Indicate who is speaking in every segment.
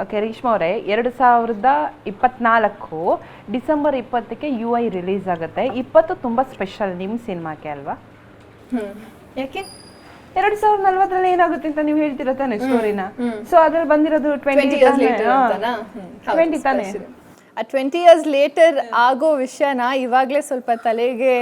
Speaker 1: Okay Reshma ಅವರೇ ಎರಡು ಸಾವಿರದ ಇಪ್ಪತ್ನಾಲ್ಕು ಡಿಸೆಂಬರ್ ಇಪ್ಪತ್ತಕ್ಕೆ ಯು ಐ ರಿಲೀಸ್ ಆಗುತ್ತೆ. ಇಪ್ಪತ್ತು ತುಂಬ ಸ್ಪೆಷಲ್ ನಿಮ್ಮ ಸಿನಿಮಾಕ್ಕೆ ಅಲ್ವಾ?
Speaker 2: ಯಾಕೆ?
Speaker 1: ಎರಡು ಸಾವಿರದ ನಲ್ವತ್ತರಲ್ಲಿ ಏನಾಗುತ್ತೆ ಅಂತ ನೀವು ಹೇಳ್ತಿರೋ ತಾನೆ ಸ್ಟೋರಿನ ಸೊ ಅದ್ರಲ್ಲಿ ಬಂದಿರೋದು ಟ್ವೆಂಟಿ
Speaker 2: ಟ್ವೆಂಟಿ ಇಯರ್ಸ್ ಲೇಟರ್ ಅಂತನಾ?
Speaker 1: ಟ್ವೆಂಟಿ ತಾನೆ.
Speaker 2: ಆ ಟ್ವೆಂಟಿ ಇಯರ್ಸ್ ಲೇಟರ್ ಆಗೋ ವಿಷಯನ ಇವಾಗಲೇ ಸ್ವಲ್ಪ ತಲೆಗೆ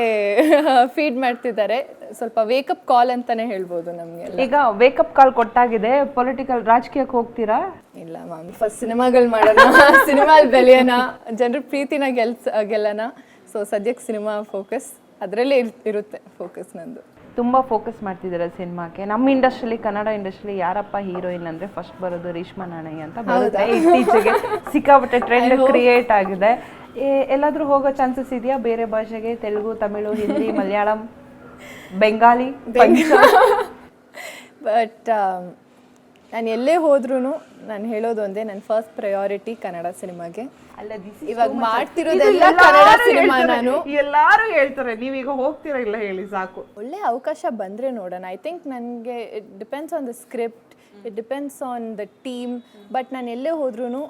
Speaker 2: ಫೀಡ್ ಮಾಡ್ತಿದ್ದಾರೆ. ಸ್ವಲ್ಪ ವೇಕಪ್ ಕಾಲ್ ಅಂತಾನೆ ಹೇಳ್ಬೋದು ನಮಗೆ
Speaker 1: ಈಗ ವೇಕಪ್ ಕಾಲ್ ಕೊಟ್ಟಾಗಿದೆ ಪೊಲಿಟಿಕಲ್ ರಾಜಕೀಯಕ್ಕೆ ಹೋಗ್ತೀರಾ?
Speaker 2: ಇಲ್ಲ ಮ್ಯಾಮ್ ಫಸ್ಟ್ ಸಿನಿಮಾಗಳು ಮಾಡೋಣ. ಸಿನಿಮಾಲ್ ಬೆಳೆಯೋಣ. ಜನರ ಪ್ರೀತಿನ ಗೆಲ್ಸ್ ಗೆಲ್ಲೋಣ. ಸೊ ಸದ್ಯಕ್ಕೆ ಸಿನಿಮಾ ಫೋಕಸ್ ಅದರಲ್ಲೇ ಇರುತ್ತೆ ಫೋಕಸ್ ನಂದು.
Speaker 1: ತುಂಬಾ ಫೋಕಸ್ ಮಾಡ್ತಿದ್ದಾರೆ ಸಿನಿಮಾಕ್ಕೆ? ನಮ್ಮ ಇಂಡಸ್ಟ್ರಿಲಿ ಕನ್ನಡ ಇಂಡಸ್ಟ್ರಿಲಿ ಯಾರಪ್ಪ ಹೀರೋಯಿನ್ ಅಂದರೆ ಫಸ್ಟ್ ಬರೋದು ರೇಷ್ಮಾ ನಾಣಯ್ಯ ಅಂತ ಬರುತ್ತೆ. ಇತ್ತೀಚೆಗೆ ಸಿಕ್ಕಾಪಟ್ಟೆ ಟ್ರೆಂಡ್ ಕ್ರಿಯೇಟ್ ಆಗಿದೆ. ಎಲ್ಲಾದರೂ ಎಲ್ಲಾದ್ರೂ ಹೋಗೋ ಚಾನ್ಸಸ್ ಇದೆಯಾ ಬೇರೆ ಭಾಷೆಗೆ? ತೆಲುಗು ತಮಿಳು ಹಿಂದಿ ಮಲಯಾಳಂ? ಬೆಂಗಾಲಿ
Speaker 2: ಬಟ್ ನಾನು ಎಲ್ಲೇ ಹೋದ್ರೂ ನಾನು ಹೇಳೋದು ಒಂದೇ ನನ್ನ ಫಸ್ಟ್ ಪ್ರಯಾರಿಟಿ ಕನ್ನಡ ಸಿನಿಮಾಗೆ. ಇವಾಗ. ಮಾಡ್ತಿರೋದೆಲ್ಲ ಕನ್ನಡ ಸಿನಿಮಾ ನಾನು.
Speaker 1: ಎಲ್ಲರೂ ಹೇಳ್ತಾರೆ. ನೀವೀಗ ಹೋಗ್ತೀರಾ ಇಲ್ಲ ಹೇಳಿ ಸಾಕು.
Speaker 2: ಒಳ್ಳೆ ಅವಕಾಶ ಬಂದ್ರೆ ನೋಡೋಣ. ಐ ಥಿಂಕ್ ನನಗೆ it depends on the script it depends on the team but ನಾನು ಎಲ್ಲೇ ಹೋದ್ರೂ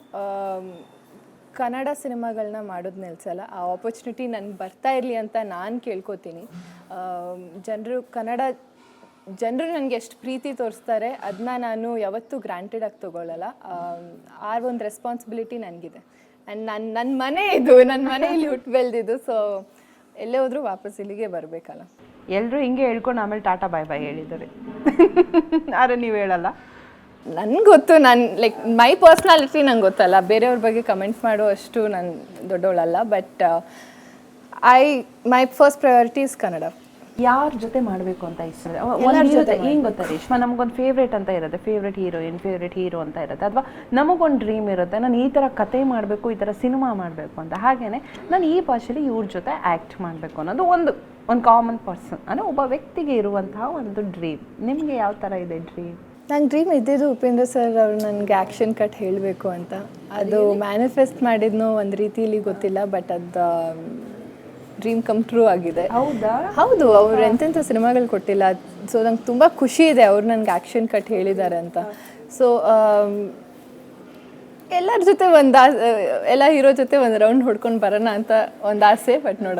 Speaker 2: ಕನ್ನಡ ಸಿನಿಮಾಗಳನ್ನ ಮಾಡೋದು ನಿಲ್ಸಲ್ಲ. ಆ ಆಪರ್ಚುನಿಟಿ ನನಗೆ ಬರ್ತಾ ಇರಲಿ ಅಂತ ನಾನು ಕೇಳ್ಕೊತೀನಿ. ಜನರು ಕನ್ನಡ, ಜನರು ನನಗೆ ಎಷ್ಟು ಪ್ರೀತಿ ತೋರಿಸ್ತಾರೆ ಅದನ್ನ ನಾನು ಯಾವತ್ತೂ ಗ್ರಾಂಟೆಡ್ ಆಗಿ ತೊಗೊಳ್ಳಲ್ಲ ಆ ಒಂದು ರೆಸ್ಪಾನ್ಸಿಬಿಲಿಟಿ ನನಗಿದೆ. ಆ್ಯಂಡ್ ನನ್ನ ನನ್ನ ಮನೆ ಇದು ನನ್ನ ಮನೆಯಲ್ಲಿ ಹುಟ್ಟು ಬೆಳೆದಿದ್ದು ಸೊ ಎಲ್ಲೇ ಹೋದರೂ ವಾಪಸ್ ಇಲ್ಲಿಗೆ ಬರಬೇಕಲ್ಲ.
Speaker 1: ಎಲ್ಲರೂ ಹಿಂಗೆ ಹೇಳ್ಕೊಂಡು ಆಮೇಲೆ ಟಾಟಾ ಬಾಯ್ ಬಾಯ್ ಹೇಳಿದ್ದಾರೆ. ಆದರೆ ನೀವು ಹೇಳಲ್ಲ.
Speaker 2: ನನ್ಗೆ ಗೊತ್ತು ನಾನು ಲೈಕ್ ಮೈ ಪರ್ಸ್ನಾಲಿಟಿ ನಂಗೆ ಗೊತ್ತಲ್ಲ ಬೇರೆಯವ್ರ ಬಗ್ಗೆ ಕಮೆಂಟ್ಸ್ ಮಾಡೋ ಅಷ್ಟು ನಾನು ದೊಡ್ಡವಳಲ್ಲ but I my first priority is Kannada
Speaker 1: ಯಾರ ಜೊತೆ ಮಾಡಬೇಕು ಅಂತ ಇಷ್ಟ? ಜೊತೆ ಏನು ಗೊತ್ತಾ ರೇಷ್ಮಾ? ನಮಗೊಂದು ಫೇವ್ರೇಟ್ ಅಂತ ಇರುತ್ತೆ. ಫೇವ್ರೇಟ್ ಹೀರೋಯಿನ್ ಫೇವ್ರೇಟ್ ಹೀರೋ ಅಂತ ಇರುತ್ತೆ. ಅಥವಾ ನಮಗೊಂದು ಡ್ರೀಮ್ ಇರುತ್ತೆ. ನಾನು ಈ ಥರ ಕತೆ ಮಾಡಬೇಕು ಈ ಥರ ಸಿನಿಮಾ ಮಾಡಬೇಕು ಅಂತ. ಹಾಗೇನೆ ನಾನು ಈ ಭಾಷೆಲಿ ಇವ್ರ ಜೊತೆ ಆ್ಯಕ್ಟ್ ಮಾಡಬೇಕು ಅನ್ನೋದು ಒಂದು ಒಂದು ಕಾಮನ್ ಪರ್ಸನ್ ಅಂದರೆ ಒಬ್ಬ ವ್ಯಕ್ತಿಗೆ ಇರುವಂತಹ ಒಂದು ಡ್ರೀಮ್ ನಿಮಗೆ ಯಾವ ಥರ ಇದೆ ಡ್ರೀಮ್
Speaker 2: ನಂಗೆ ಡ್ರೀಮ್ ಇದ್ದಿದ್ದು ಉಪೇಂದ್ರ ಸರ್ ಅವ್ರು ನನಗೆ ಆ್ಯಕ್ಷನ್ ಕಟ್ ಹೇಳಬೇಕು ಅಂತ. ಅದು ಮ್ಯಾನಿಫೆಸ್ಟ್ ಮಾಡಿದ್ನೋ ಒಂದು ರೀತಿಯಲ್ಲಿ ಗೊತ್ತಿಲ್ಲ ಬಟ್ ಅದು ಡ್ರೀಮ್ ಕಮ್ ಟ್ರೂ ಆಗಿದೆ.
Speaker 1: ಹೌದಾ?
Speaker 2: ಹೌದು ಅವ್ರು ಎಂತೆಂಥ ಸಿನಿಮಾಗಳು ಕೊಟ್ಟಿಲ್ಲ. ಸೊ ನಂಗೆ ತುಂಬ ಖುಷಿ ಇದೆ ಅವ್ರು ನನಗೆ ಆ್ಯಕ್ಷನ್ ಕಟ್ ಹೇಳಿದ್ದಾರೆ ಅಂತ. ಸೊ ಎಲ್ಲರ ಜೊತೆ ಒಂದು ಎಲ್ಲ ಹೀರೋ ಜೊತೆ ಒಂದು ರೌಂಡ್ ಹೊಡ್ಕೊಂಡು ಬರೋಣ ಅಂತ ಒಂದು ಆಸೆ ಬಟ್ ನೋಡೋಣ.